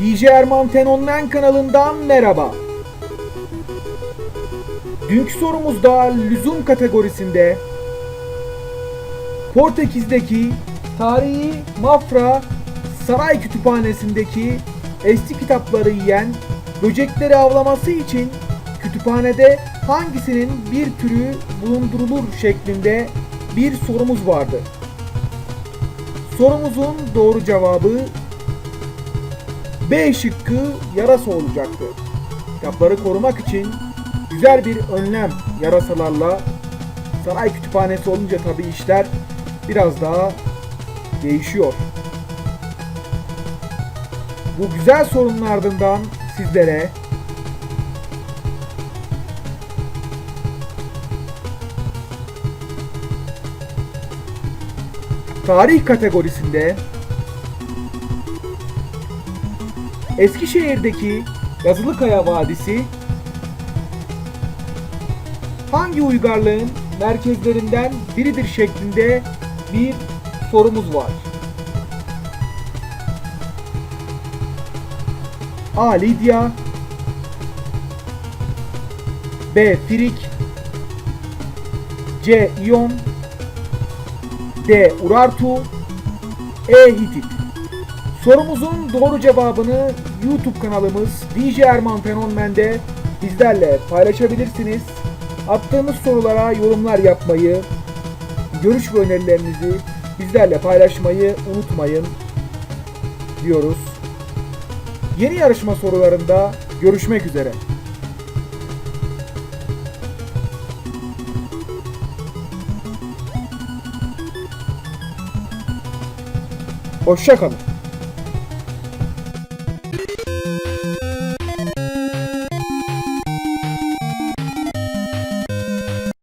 DJ Erman Ten Online kanalından merhaba. Dünkü sorumuzda lüzum kategorisinde Portekiz'deki tarihi Mafra Saray Kütüphanesi'ndeki eski kitapları yiyen böcekleri avlaması için kütüphanede hangisinin bir türü bulundurulur şeklinde bir sorumuz vardı. Sorumuzun doğru cevabı B şıkkı yarasa olacaktı. Kitapları korumak için güzel bir önlem yarasalarla saray kütüphanesi olunca tabi işler biraz daha değişiyor. Bu güzel sorunun ardından sizlere tarih kategorisinde Eskişehir'deki Yazılıkaya Vadisi hangi uygarlığın merkezlerinden biridir şeklinde bir sorumuz var. A. Lidya B. Firik C. İyon D. Urartu E. Hitit Sorumuzun doğru cevabını YouTube kanalımız DJ Erman Fenomen'de bizlerle paylaşabilirsiniz. Attığımız sorulara yorumlar yapmayı, görüş ve önerilerinizi bizlerle paylaşmayı unutmayın diyoruz. Yeni yarışma sorularında görüşmek üzere. Hoşçakalın.